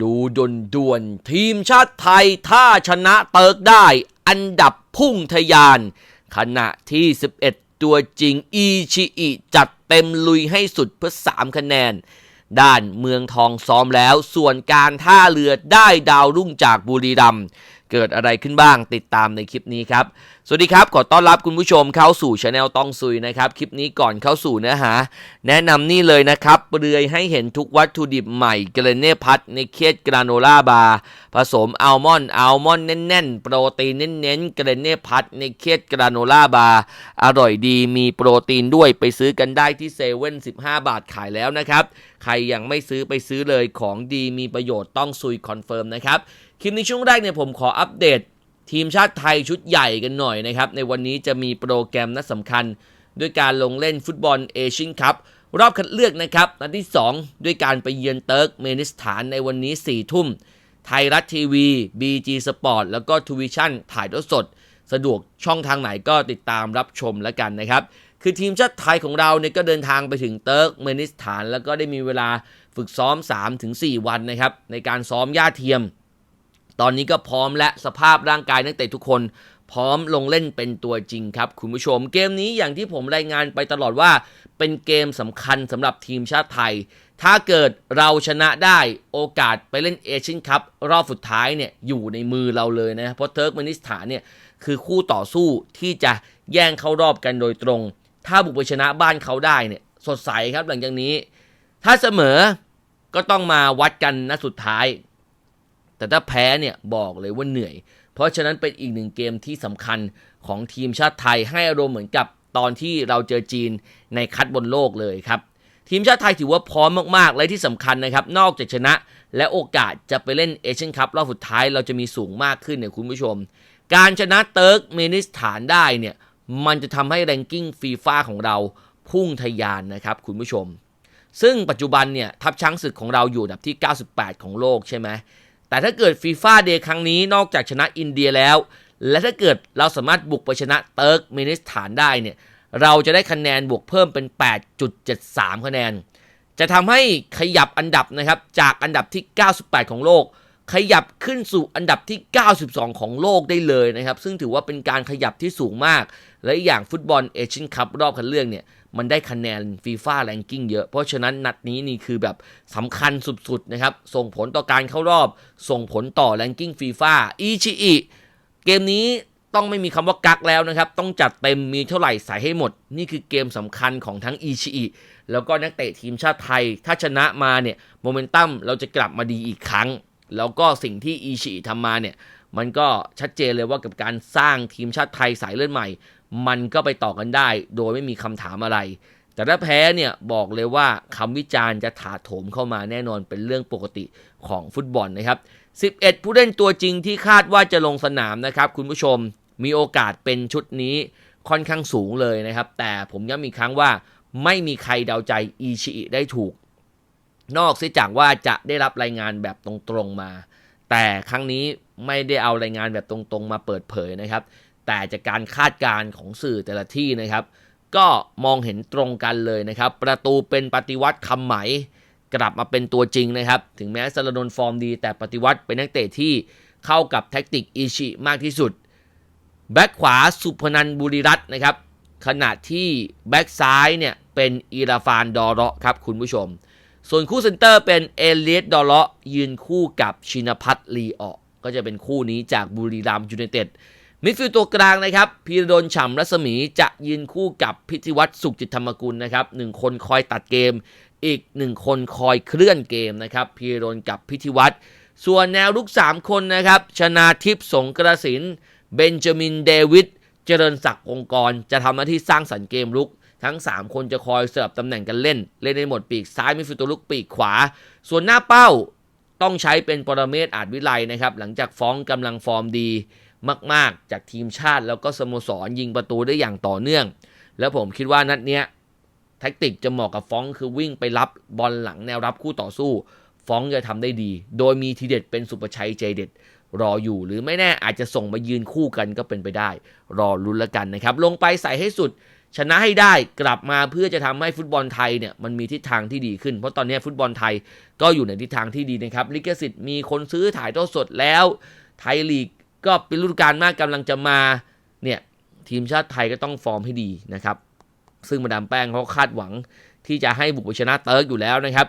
ดูด่วนด่วนๆทีมชาติไทยถ้าชนะเติร์กได้อันดับพุ่งทะยาน ขณะที่ 11 ตัวจริงอีชิอิจัดเต็มลุยให้สุดเพื่อ 3 คะแนน ด้านเมืองทองซ้อมแล้ว ส่วนการท่าเรือได้ดาวรุ่งจากบุรีรัมย์ เกิดอะไรขึ้นบ้างติดตามในคลิปนี้ครับ สวัสดีครับ ขอต้อนรับคุณผู้ชมเข้าสู่ช anel ต้องซุยนะครับ คลิปนี้ก่อนเข้าสู่เนื้อหา แนะนำนี่เลยนะครับเปลือยให้เห็นทุกวัตถุดิบใหม่เกรเน่พัทในเคสกราโนล่าบาร์ผสมอัลมอนด์อัลมอนด์แน่นๆ โปรตีนเน้นๆเกรเน่พัทในเคสกราโนล่าบาร์อร่อยดีมีโปรตีนด้วยไปซื้อกันได้ที่เซเว่น15บาทขายแล้วนะครับใครยังไม่ซื้อไปซื้อเลยของดีมีประโยชน์ต้องซุยคอนเฟิร์มนะครับ คลิปในช่วงแรกเนี่ยผมขออัปเดต ทีมชาติไทยชุดใหญ่กันหน่อยนะครับ ในวันนี้จะมีโปรแกรมนัดสำคัญ ด้วยการลงเล่นฟุตบอลเอเชียนคัพรอบคัดเลือกนะครับนัดที่ 2 ด้วยการไปเยือนเติร์กเมนิสถานในวันนี้ 4 ทุ่ม ไทยรัฐทีวี BG Sport แล้วก็ทูวิชั่นถ่ายทอดสด สะดวกช่องทางไหนก็ติดตามรับชมแล้วกันนะครับคือทีมชาติไทยของเราเนี่ยก็เดินทางไปถึงเติร์กเมนิสถาน แล้วก็ได้มีเวลาฝึกซ้อม 3-4 วันนะครับในการซ้อมย่าเทียม ตอนนี้ก็พร้อมและสภาพร่างกายนักเตะทุกคน พร้อมลงเล่นเป็นตัวจริงครับ คุณผู้ชม เกมนี้อย่างที่ผมรายงานไปตลอดว่า เป็นเกมสำคัญสำหรับทีมชาติไทย ถ้าเกิดเราชนะได้โอกาสไปเล่นเอเชียนคัพรอบสุดท้ายเนี่ยอยู่ในมือเราเลยนะเพราะเทิร์กเมนิสถานเนี่ยคือคู่ต่อสู้ที่จะแย่งเข้ารอบกันโดยตรง ถ้าบุกไปชนะบ้านเขาได้เนี่ยสดใสครับหลังจากนี้ ถ้าเสมอก็ต้องมาวัดกันนัดสุดท้าย แต่ถ้าแพ้เนี่ยบอกเลยว่าเหนื่อย เพราะฉะนั้นเป็นอีกหนึ่งเกมที่สำคัญของทีมชาติไทยให้อารมณ์เหมือนกับตอนที่เราเจอจีนในคัดบนโลกเลยครับ ทีมชาติไทยถือว่าพร้อมมากๆ และที่สำคัญนะครับ นอกจากชนะและโอกาสจะไปเล่นเอเชียนคัพรอบสุดท้ายเราจะมีสูงมากขึ้นเนี่ยคุณผู้ชม การชนะเติร์กเมนิสถานได้เนี่ยมันจะทำให้แรงกิ้งฟีฟ่าของเราพุ่งทะยานนะครับคุณผู้ชม ซึ่งปัจจุบันเนี่ยทัพช้างศึกของเราอยู่อันดับที่ 98 ของโลกใช่ไหม แต่ถ้าเกิดฟีฟ่าเดย์ครั้งนี้นอกจากชนะอินเดียแล้ว และถ้าเกิดเราสามารถบุกไปชนะเติร์กเมนิสถานได้เนี่ยเราจะได้คะแนนบวกเพิ่มเป็น 8.73 คะแนน จะทำให้ขยับอันดับนะครับจากอันดับที่ 98 ของโลก ขยับขึ้นสู่อันดับที่ 92 ของโลกได้เลยนะครับ ซึ่งถือว่าเป็นการขยับที่สูงมาก และอย่างฟุตบอลเอเชียนคัพรอบคัดเลือกเนี่ย มันได้คะแนนฟีฟ่าแรงกิ้งเยอะ เพราะฉะนั้นนัดนี้นี่คือแบบสำคัญสุดๆนะครับ ส่งผลต่อการเข้ารอบ ส่งผลต่อแรงกิ้งฟีฟ่าอีชิอิเกมนี้ต้องไม่มีคำว่ากักแล้วนะครับ ต้องจัดเต็มมีเท่าไหร่ใส่ให้หมด นี่คือเกมสำคัญของทั้งอีชิอิแล้วก็นักเตะทีมชาติไทย ถ้าชนะมาเนี่ยโมเมนตัมเราจะกลับมาดีอีกครั้ง แล้วก็สิ่งที่อีชิอิทำมาเนี่ยมันก็ชัดเจนเลยว่ากับการสร้างทีมชาติไทยสายเลือดใหม่ มันก็ไปต่อกันได้ โดยไม่มีคำถามอะไร แต่ถ้าแพ้เนี่ยบอกเลยว่าคำวิจารณ์จะถาโถมเข้ามาแน่นอนเป็นเรื่องปกติของฟุตบอลนะครับ 11 ผู้เล่นตัวจริงที่คาดว่าจะลงสนามนะครับ คุณผู้ชมมีโอกาสเป็นชุดนี้ค่อนข้างสูงเลยนะครับ แต่ผมย้ำอีกครั้งว่าไม่มีใครเดาใจอีชิอิได้ถูก นอกเสียจากว่าจะได้รับรายงานแบบตรงๆมา แต่ครั้งนี้ไม่ได้เอารายงานแบบตรงๆ มาเปิดเผยนะครับ แต่จากการคาดการณ์ของสื่อแต่ละที่นะครับ ก็มองเห็นตรงกันเลยนะครับ ประตูเป็นปฏิวัติคำไหม กลับมาเป็นตัวจริงนะครับ ถึงแม้สารนนฟอร์มดี แต่ปฏิวัติเป็นนักเตะที่เข้ากับแท็กติกอิชิมากที่สุด แบ็คขวาสุพนันบุรีรัตน์นะครับ ขณะที่แบ็คซ้ายเนี่ยเป็นอีราฟานดอร์เระครับคุณผู้ชม ส่วนคู่เซนเตอร์เป็นเอเลียดดอร์เระยืนคู่กับชินพัฒลีออกก็จะเป็นคู่นี้จากบุรีรัมย์ยูไนเต็ด มิดฟิลด์ตัวกลางนะครับพีรดลฉ่ำรัศมีจะยืนคู่กับพิธิวัตรสุขจิตธรรมกุลนะครับหนึ่งคนคอยตัดเกม อีกหนึ่งคนคอยเคลื่อนเกมนะครับพีรดลกับพิธิวัตรส่วนแนวลุก 3 คนนะครับชนาทิพย์สงกระสินเบนจามินเดวิดเจริญศักดิ์องค์กร จะทำหน้าที่สร้างสรรค์เกมลุกทั้ง 3 คนจะคอยเสิร์ฟตำแหน่งกันเล่น เล่นในหมดปีกซ้ายมิดฟิลด์ตัวลุกปีกขวา ส่วนหน้าเป้าต้องใช้เป็นปรเมศอาจวิไลนะครับหลังจากฟ้องกำลังฟอร์มดี มาก ๆ จากทีมชาติแล้วก็สโมสรยิงประตูได้อย่างต่อเนื่อง แล้วผมคิดว่านัดเนี้ยแท็กติกจะเหมาะกับฟองคือวิ่งไปรับบอลหลังแนวรับคู่ต่อสู้ ฟองจะทำได้ดี โดยมีทีเด็ดเป็นสุประชัยใจเด็ดรออยู่หรือไม่แน่อาจจะส่งมายืนคู่กันก็เป็นไปได้ รอลุ้นละกันนะครับ ลงไปใส่ให้สุด ชนะให้ได้กลับมาเพื่อจะทำให้ฟุตบอลไทยเนี่ยมันมีทิศทางที่ดีขึ้น เพราะตอนนี้ฟุตบอลไทยก็อยู่ในทิศทางที่ดีนะครับลิขสิทธิ์มีคนซื้อถ่ายทอดสดแล้ว ไทยลีก ก็เป็นฤดูกาลมากกำลังจะมาเนี่ยทีมชาติไทยก็ต้องฟอร์มให้ดีนะครับ ซึ่งมาดามแป้งเขาคาดหวังที่จะให้บุกไปชนะเติร์กอยู่แล้วนะครับ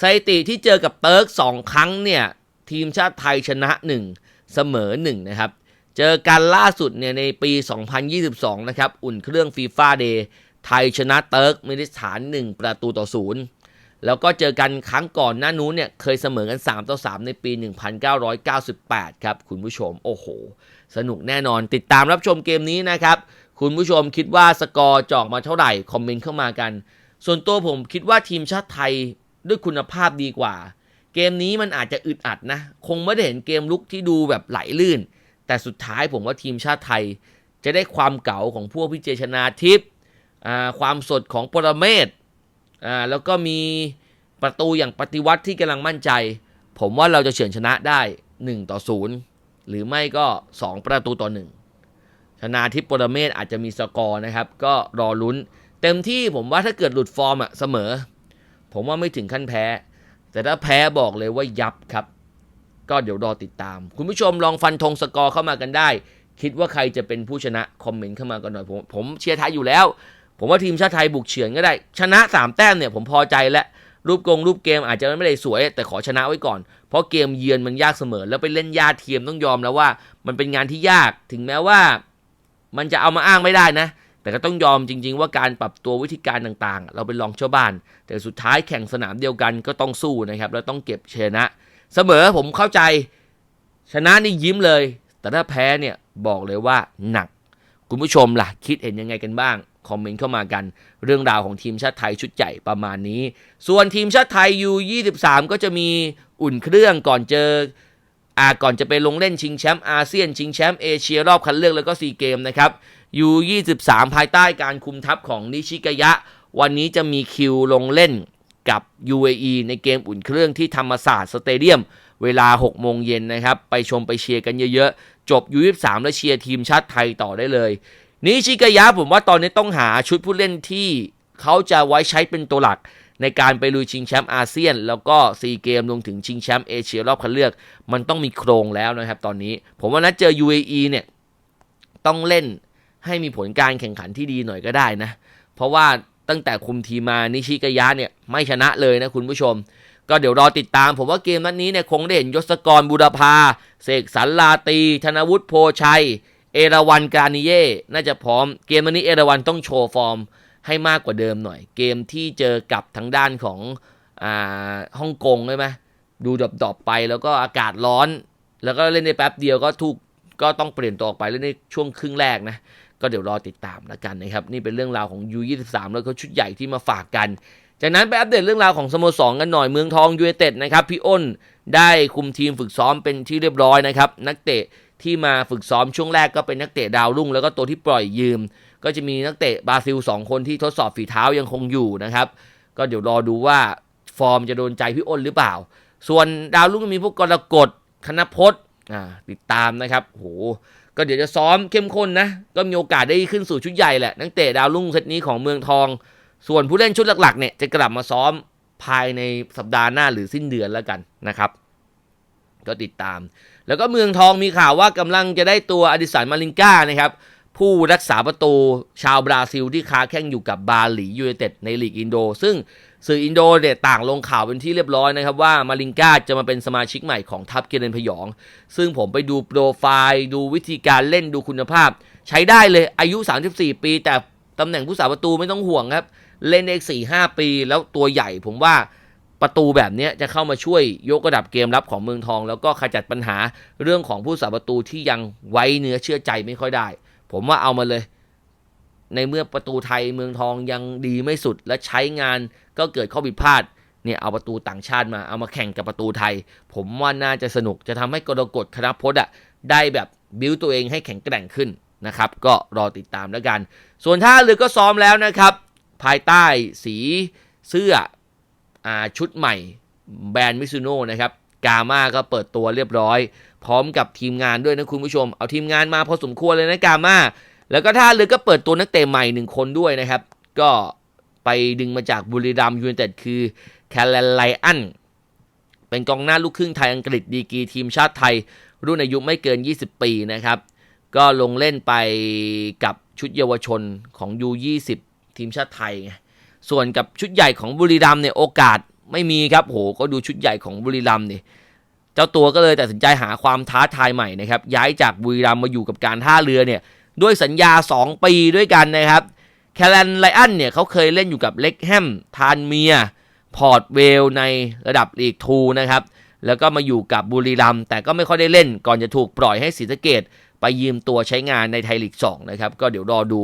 สถิติที่เจอกับเติร์กสองครั้งเนี่ยทีมชาติไทยชนะ 1 เสมอ 1 นะครับ เจอกันล่าสุดเนี่ยในปี 2022 นะครับ อุ่นเครื่องฟีฟ่าเดย์ไทยชนะเติร์กมินิสถาน 1 ประตูต่อ 0 แล้วก็เจอกันครั้งก่อนหน้านู้นเนี่ยเคยเสมอกัน 3 ต่อ 3 ในปี 1998 ครับ คุณผู้ชม โอ้โห สนุกแน่นอนติดตามรับชมเกมนี้นะครับ คุณผู้ชมคิดว่าสกอร์จอกมาเท่าไหร่ คอมเมนต์เข้ามากัน ส่วนตัวผมคิดว่าทีมชาติไทยด้วยคุณภาพดีกว่า เกมนี้มันอาจจะอึดอัดนะ คงไม่ได้เห็นเกมลุกที่ดูแบบไหลลื่น แต่สุดท้ายผมว่าทีมชาติไทย จะได้ความเก๋าของพวกพิเจชนาทิพย์ความสดของปรเมศ แล้วก็มีประตูอย่างปฏิวัติที่กำลังมั่นใจ ผมว่าเราจะเฉือนชนะได้ 1 ต่อ 0 หรือไม่ก็ 2 ประตูต่อ 1 ชนาทิพย์ปรเมศอาจจะมีสกอร์นะครับ ก็รอลุ้น เต็มที่ผมว่าถ้าเกิดหลุดฟอร์มอะเสมอ ผมว่าไม่ถึงขั้นแพ้ แต่ถ้าแพ้บอกเลยว่ายับครับ ก็เดี๋ยวรอติดตาม คุณผู้ชมลองฟันธงสกอร์เข้ามากันได้ คิดว่าใครจะเป็นผู้ชนะคอมเมนต์เข้ามากันหน่อยผมผมเชียร์ไทยอยู่แล้ว ผมว่าทีมชาติไทยบุกเฉือนก็ได้ ชนะ 3 แต้มเนี่ยผมพอใจแล้วรูปกงรูปเกมอาจจะไม่ได้สวย แต่ขอชนะไว้ก่อน เพราะเกมเยือนมันยากเสมอ แล้วไปเล่นยาเทียมต้องยอมแล้วว่า มันเป็นงานที่ยากถึงแม้ว่า มันจะเอามาอ้างไม่ได้นะ แต่ก็ต้องยอมจริง ๆ ว่าการปรับตัววิธีการต่างๆ เราเป็นรองเจ้าบ้าน แต่สุดท้ายแข่งสนามเดียวกันก็ต้องสู้นะครับแล้วต้องเก็บชนะ เสมอผมเข้าใจชนะนี่ยิ้มเลย แต่ถ้าแพ้เนี่ยบอกเลยว่าหนัก คุณผู้ชมล่ะ คิดเห็นยังไงกันบ้าง คอมเมนต์เข้ามากัน เรื่องราวของทีมชาติไทยชุดใหญ่ประมาณนี้ ส่วนทีมชาติไทยยู23ก็จะมีอุ่นเครื่องก่อนเจออาก่อนจะไปลงเล่นชิงแชมป์อาเซียนชิงแชมป์เอเชียรอบคัดเลือกแล้วก็ซีเกมนะครับยู23ภายใต้การคุมทัพของนิชิกยะ วันนี้จะมีคิวลงเล่นกับ UAE ในเกมอุ่นเครื่องที่ธรรมศาสตร์สเตเดียม เวลา 6 โมงเย็นนะครับ ไปชมไปเชียร์กันเยอะๆ จบ U23 แล้วเชียร์ทีมชาติไทยต่อได้เลย นิชิกายะผมว่าตอนนี้ต้องหาชุดผู้เล่นที่เขาจะไว้ใช้เป็นตัวหลักในการไปลุยชิงแชมป์อาเซียน แล้วก็ซีเกมรวมถึงชิงแชมป์เอเชียรอบคัดเลือก มันต้องมีโครงแล้วนะครับตอนนี้ ผมว่านัดเจอ UAE เนี่ยต้องเล่นให้มีผลการแข่งขันที่ดีหน่อยก็ได้นะ เพราะว่าตั้งแต่คุมทีมานิชิกายะเนี่ยไม่ชนะเลยนะคุณผู้ชม ก็เดี๋ยวรอติดตาม ผมว่าเกมนัดนี้เนี่ยคงได้เห็นยศกรบุรพาเสกสรรลาตี ธนวุฒิโพชัย เอราวันกานิเย่น่าจะพร้อม เกมนันนี้เอราวันต้องโชว์ฟอร์มให้มากกว่าเดิมหน่อย เกมที่เจอกับทางด้านของอ่าฮ่องกงใช่ไหมดูดอบๆไปแล้วก็อากาศร้อน แล้วก็เล่นได้แป๊บเดียวก็ถูกก็ต้องเปลี่ยนตัวออกไปเล่นในช่วงครึ่งแรกนะ ก็เดี๋ยวรอติดตามแล้วกันนะครับ นี่เป็นเรื่องราวของ U23 แล้วก็ชุดใหญ่ที่มาฝากกัน จากนั้นไปอัปเดตเรื่องราวของสโมสรกันหน่อยเมืองทองยูเนเต็ดนะครับพี่อ้นได้คุมทีมฝึกซ้อมเป็นที่เรียบร้อยนะครับนักเตะ ที่มาฝึกซ้อมช่วงแรกก็เป็นนักเตะดาวรุ่ง แล้วก็ตัวที่ปล่อยยืม ก็จะมีนักเตะบราซิล 2 คนที่ทดสอบฝีเท้ายังคงอยู่นะครับ ก็เดี๋ยวรอดูว่าฟอร์มจะโดนใจพี่อ้นหรือเปล่า ส่วนดาวรุ่งมีพวกกรกฎคณพจน์อ่าติดตามนะครับโหก็เดี๋ยวจะซ้อมเข้มข้นนะ ก็มีโอกาสได้ขึ้นสู่ชุดใหญ่แหละนักเตะดาวรุ่งเซตนี้ของเมืองทอง ส่วนผู้เล่นชุดหลักๆเนี่ยจะกลับมาซ้อมภายในสัปดาห์หน้าหรือสิ้นเดือนแล้วกันนะครับ ก็ติดตาม แล้วก็เมืองทองมีข่าวว่ากำลังจะได้ตัวอดิสันมาลิงกานะครับผู้รักษาประตูชาวบราซิลที่ค้าแข่งอยู่กับบาหลียูไนเต็ดในลีกอินโด ซึ่งสื่ออินโดเนี่ยต่างลงข่าวเป็นที่เรียบร้อยนะครับว่ามาลิงกาจะมาเป็นสมาชิกใหม่ของทัพเกเรนพยอง ซึ่งผมไปดูโปรไฟล์ดูวิธีการเล่นดูคุณภาพ ใช้ได้เลยอายุ 34 ปี แต่ตำแหน่งผู้สาประตูไม่ต้องห่วงครับ เล่นเอกสี่ห้าปี แล้วตัวใหญ่ผมว่า ประตูแบบนี้จะเข้ามาช่วยยกระดับเกมรับของเมืองทอง แล้วก็ขจัดปัญหาเรื่องของผู้สาประตูที่ยังไว้เนื้อเชื่อใจไม่ค่อยได้ ผมว่าเอามาเลย ในเมื่อประตูไทยเมืองทองยังดีไม่สุดและใช้งานก็เกิดข้อผิดพลาดเนี่ยเอาประตูต่างชาติมาเอามาแข่งกับประตูไทย ผมว่าน่าจะสนุกจะทำให้กรกฎคณะพจน์อะได้แบบบิวตัวเองให้แข็งแกร่งขึ้นนะครับก็รอติดตามแล้วกัน ส่วนท่าเรือก็ซ้อมแล้วนะครับ ภายใต้สีเสื้อ ชุดใหม่แบรนด์มิซูโน่นะครับกาม่าก็เปิดตัวเรียบร้อย พร้อมกับทีมงานด้วยนะคุณผู้ชม เอาทีมงานมาพอสมควรเลยนะกาม่าแล้วก็ท่าเรือก็เปิดตัวนักเตะใหม่หนึ่งคนด้วยนะครับ ก็ไปดึงมาจากบุรีรัมย์ยูไนเต็ดคือแคลนไลอันเป็นกองหน้าลูกครึ่งไทยอังกฤษดีกีทีมชาติไทย รุ่นอายุไม่เกิน 20 ปีนะครับ ก็ลงเล่นไปกับชุดเยาวชนของ U20 ทีมชาติไทยไง ส่วนกับชุดใหญ่ของบุรีรัมเนี่ยโอกาสไม่มีครับโหก็ดูชุดใหญ่ของบุรีรัมย์นี่ยเจ้าตัวก็เลยตัดสินใจหาความท้าทายใหม่นะครับย้ายจากบุรีรัมมาอยู่กับการท่าเรือเนี่ยด้วยสัญญา 2 ปีด้วยกันนะครับแคลนไลอันเนี่ยเขาเคยเล่นอยู่กับเล็กแฮมทานเมีย พอร์ตเวลในระดับลีกทูนะครับแล้วก็มาอยู่กับบุรีรัมแต่ก็ไม่ค่อยได้เล่นก่อนจะถูกปล่อยให้ศรีสะเกดไปยืมตัวใช้งานในไทยลีก2นะครับก็เดี๋ยวรอดู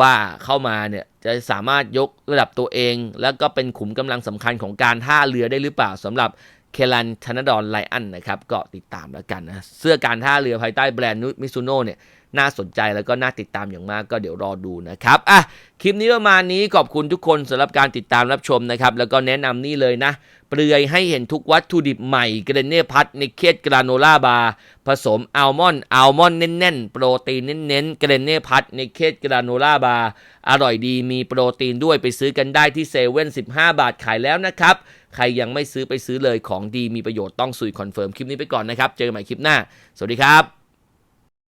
ว่าเข้ามาเนี่ยจะสามารถยกระดับตัวเอง แล้วก็เป็นขุมกำลังสำคัญของการท่าเรือได้หรือเปล่าสำหรับเคลันธนดรไลอันนะครับก็ติดตามแล้วกันนะเสื้อการท่าเรือภายใต้แบรนด์มิซูโน่เนี่ย น่าสนใจแล้วก็น่าติดตามอย่างมากก็เดี๋ยวรอดูนะครับอะคลิปนี้ประมาณนี้ขอบคุณทุกคนสำหรับการติดตามรับชมนะครับแล้วก็แนะนำนี่เลยนะ เปลือยให้เห็นทุกวัตถุดิบใหม่เกรเน่พัทในเคสกราโนล่าบาร์ผสมอัลมอนด์อัลมอนด์แน่นๆ โปรตีนเน้นๆเกรเน่พัทในเคสกราโนล่าบาร์อร่อยดีมีโปรตีนด้วยไปซื้อกันได้ที่เซเว่น15บาทขายแล้วนะครับใครยังไม่ซื้อไปซื้อเลยของดีมีประโยชน์ต้องสุยคอนเฟิร์มคลิปนี้ไปก่อนนะครับ เจอกันใหม่คลิปหน้า สวัสดีครับ